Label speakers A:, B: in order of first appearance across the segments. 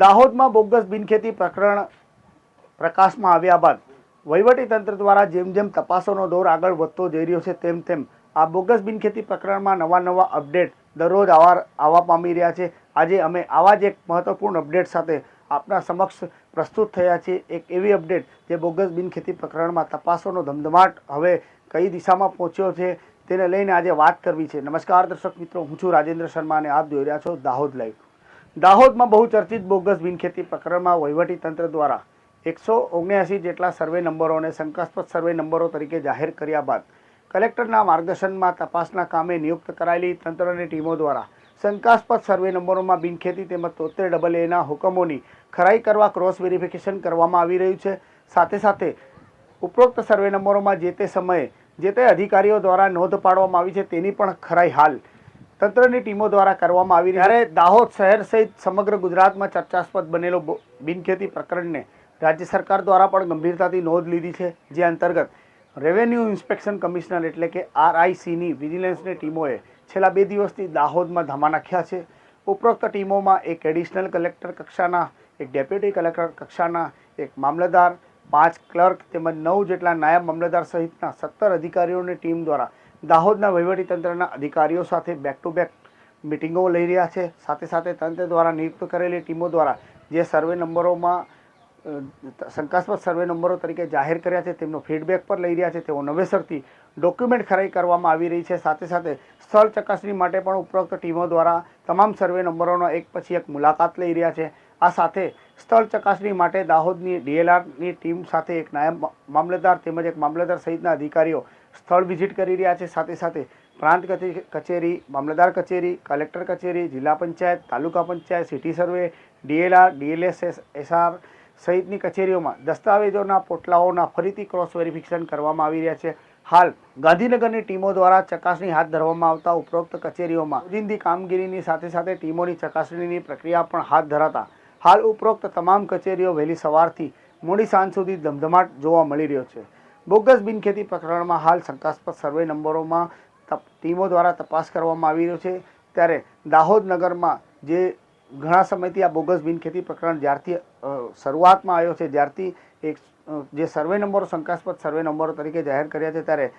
A: દાહોદમાં બોગસ બિનખેતી પ્રકરણ પ્રકાશમાં આવ્યા બાદ વહીવટીતંત્ર દ્વારા જેમ જેમ તપાસોનો દોર આગળ વધતો જઈ રહ્યો છે, તેમ તેમ આ બોગસ બિનખેતી પ્રકરણમાં નવા નવા અપડેટ દરરોજ આવા આવવા પામી રહ્યા છે. આજે અમે આવા જ એક મહત્વપૂર્ણ અપડેટ સાથે આપના સમક્ષ પ્રસ્તુત થયા છીએ. એક એવી અપડેટ જે બોગસ બિનખેતી પ્રકરણમાં તપાસોનો ધમધમાટ હવે કઈ દિશામાં પહોંચ્યો છે તેને લઈને આજે વાત કરવી છે. નમસ્કાર દર્શક મિત્રો, હું છું રાજેન્દ્ર શર્મા અને આપ જોઈ રહ્યા છો દાહોદ લાઈવ. દાહોદમાં બહુ ચર્ચિત બોગસ બિનખેતી પ્રકરણમાં વહીવટી તંત્ર દ્વારા એકસો ઓગણ્યાસી જેટલા સર્વે નંબરોને શંકાસ્પદ સર્વે નંબરો તરીકે જાહેર કર્યા બાદ કલેક્ટરના માર્ગદર્શનમાં તપાસના કામે નિયુક્ત કરાયેલી તંત્રની ટીમો દ્વારા શંકાસ્પદ સર્વે નંબરોમાં બિનખેતી તેમજ તોતેર ડબલ એના હુકમોની ખરાઈ કરવા ક્રોસ વેરિફિકેશન કરવામાં આવી રહ્યું છે. સાથે સાથે ઉપરોક્ત સર્વે નંબરોમાં જે તે સમયે જે તે અધિકારીઓ દ્વારા નોંધ પાડવામાં આવી છે તેની પણ ખરાઈ હાલ તંત્રની ટીમો દ્વારા કરવામાં આવી રહી ત્યારે દાહોદ શહેર સહિત સમગ્ર ગુજરાતમાં ચર્ચાસ્પદ બનેલો બિનખેતી પ્રકરણને રાજ્ય સરકાર દ્વારા પણ ગંભીરતાથી નોંધ લીધી છે જે અંતર્ગત રેવન્યુ ઇન્સ્પેક્શન કમિશનર એટલે કે આરઆઈસીની વિજિલન્સની ટીમોએ છેલ્લા બે દિવસથી દાહોદમાં ધામા નાખ્યા છે. ઉપરોક્ત ટીમોમાં એક એડિશનલ કલેક્ટર કક્ષાના એક ડેપ્યુટી કલેક્ટર કક્ષાના એક મામલતદાર પાંચ ક્લર્ક તેમજ નવ જેટલા નાયબ મામલતદાર સહિતના સત્તર અધિકારીઓની ટીમ દ્વારા દાહોદના વહીવટીતંત્રના અધિકારીઓ સાથે બેક ટુ બેક મિટિંગો લઈ રહ્યા છે. સાથે સાથે તંત્ર દ્વારા નિયુક્ત કરેલી ટીમો દ્વારા જે સર્વે નંબરોમાં શંકાસ્પદ સર્વે નંબરો તરીકે જાહેર કર્યા છે, તેમનો ફીડબેક પણ લઈ રહ્યા છે. તેઓ નવેસરથી ડોક્યુમેન્ટ ખરાઈ કરવામાં આવી રહી છે. સાથે સાથે સ્થળ ચકાસણી માટે પણ ઉપરોક્ત ટીમો દ્વારા તમામ સર્વે નંબરોનો એક પછી એક મુલાકાત લઈ રહ્યા છે. આ સાથે સ્થળ ચકાસણી માટે દાહોદની ડીએલઆરની ટીમ સાથે એક નાયબ મામલતદાર તેમજ એક મામલતદાર સહિતના અધિકારીઓ સ્થળ વિઝિટ કરી રહ્યા છે. સાથે સાથે પ્રાંત કચે- કચેરી, મામલતદાર કચેરી, કલેક્ટર કચેરી, જિલ્લા panchayat, taluka panchayat, city survey, DLR DLS SR સહિતની કચેરીઓમાં દસ્તાવેજોના પોટલાઓના ફરીથી ક્રોસ વેરિફિકેશન કરવામાં આવી રહ્યા છે. હાલ ગાંધીનગરની ટીમો દ્વારા ચકાસણી હાથ ધરવામાં આવતા ઉપરોક્ત કચેરીઓમાં રોજિંદી કામગીરીની સાથે સાથે ટીમોની ચકાસણીની પ્રક્રિયા પણ હાથ ધરાતા હાલ ઉપરોક્ત તમામ કચેરીઓ વહેલી સવારથી મોડી સાંજ સુધી ધમધમાટ જોવા મળી રહ્યો છે. બોગસ બિનખેતી પ્રકરણમાં હાલ શંકાસ્પદ સર્વે નંબરોમાં ટીમો દ્વારા તપાસ કરવામાં આવી રહ્યો છે. ત્યારે દાહોદ નગરમાં જે ઘણા સમયથી આ બોગસ બિનખેતી પ્રકરણ જ્યારથી શરૂઆતમાં આવ્યો છે, જ્યારથી એક જે સર્વે નંબરો, શંકાસ્પદ સર્વે નંબરો તરીકે જાહેર કર્યા છે, ત્યારે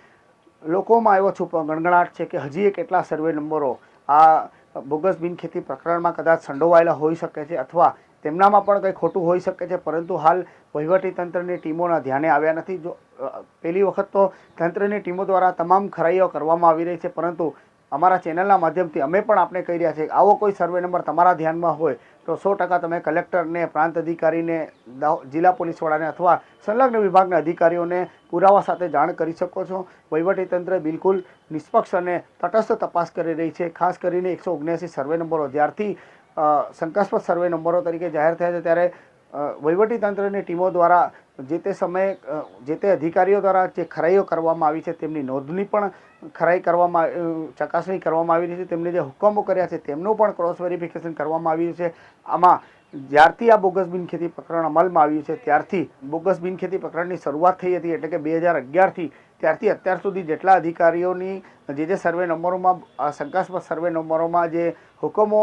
A: લોકોમાં એવો છુપ, ગણગણાટ છે કે હજી કેટલા સર્વે નંબરો આ બોગસ બિનખેતી પ્રકરણમાં કદાચ સંડોવાયેલા હોઈ શકે છે અથવા તેમનામાં પણ કંઈ ખોટું હોઈ શકે છે, પરંતુ હાલ વહીવટી તંત્રની ટીમોના ધ્યાને આવ્યા નથી. જો પહેલી વખત તો તંત્રની ટીમો દ્વારા તમામ ખરાઈઓ કરવામાં આવી રહી છે, પરંતુ અમારા ચેનલના માધ્યમથી અમે પણ આપણે કહી રહ્યા છીએ આવો કોઈ સર્વે નંબર તમારા ધ્યાનમાં હોય, તો સો ટકા તમે કલેક્ટરને, પ્રાંત અધિકારીને જિલ્લા પોલીસ વડાને અથવા સંલગ્ન વિભાગના અધિકારીઓને પુરાવા સાથે જાણ કરી શકો છો. વહીવટીતંત્ર બિલકુલ નિષ્પક્ષ અને તટસ્થ તપાસ કરી રહી છે. ખાસ કરીને એકસો ઓગણ્યાસી સર્વે નંબરો. જ્યારથી શંકાસ્પદ સર્વે નંબરો તરીકે જાહેર થયા છે ત્યારે વહીવટીતંત્રની ટીમો દ્વારા જે તે સમયે જે તે અધિકારીઓ દ્વારા જે ખરાઈઓ કરવામાં આવી છે તેમની નોંધની પણ ખરાઈ કરવામાં ચકાસણી કરવામાં આવી રહી છે, તેમને જે હુકમો કર્યા છે તેમનું પણ ક્રોસ વેરિફિકેશન કરવામાં આવ્યું છે. આમાં જ્યારથી આ બોગસ બિનખેતી પ્રકરણ અમલમાં આવ્યું છે, ત્યારથી બોગસ બિનખેતી પ્રકરણની શરૂઆત થઈ હતી, એટલે કે બે હજાર અગિયારથી ત્યારથી અત્યાર સુધી જેટલા અધિકારીઓની જે જે સર્વે નંબરોમાં શંકાસ્પદ સર્વે નંબરોમાં જે હુકમો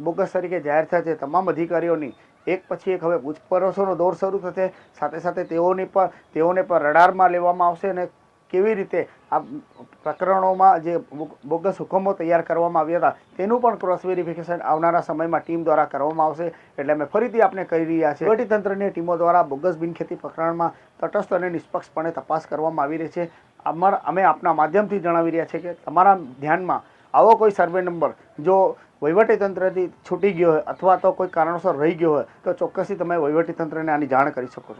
A: બોગસ તરીકે જાહેર થયા છે, તમામ અધિકારીઓની, એક પછી એક હવે પૂછપરછોનો દોર શરૂ થશે, સાથે સાથે તેઓની પર તેઓને પર રડારમાં લેવામાં આવશે અને કેવી રીતે આ પ્રકરણોમાં જે બોગસ હુકમો તૈયાર કરવામાં આવ્યા હતા, તેનું પણ ક્રોસ વેરિફિકેશન આવનારા સમયમાં ટીમ દ્વારા કરવામાં આવશે. એટલે અમે ફરીથી આપણે કહી રહ્યા છીએ, વહીવટીતંત્રની ટીમો દ્વારા બોગસ બિનખેતી પ્રકરણમાં તટસ્થ અને નિષ્પક્ષપણે તપાસ કરવામાં આવી રહી છે. અમારા, અમે આપના માધ્યમથી જણાવી રહ્યા છીએ કે તમારા ધ્યાનમાં આવો કોઈ સર્વે નંબર જો વહીવટીતંત્રથી છૂટી ગયો હોય અથવા તો કોઈ કારણોસર રહી ગયો હોય, તો ચોક્કસથી તમે વહીવટીતંત્રને આની જાણ કરી શકો છો.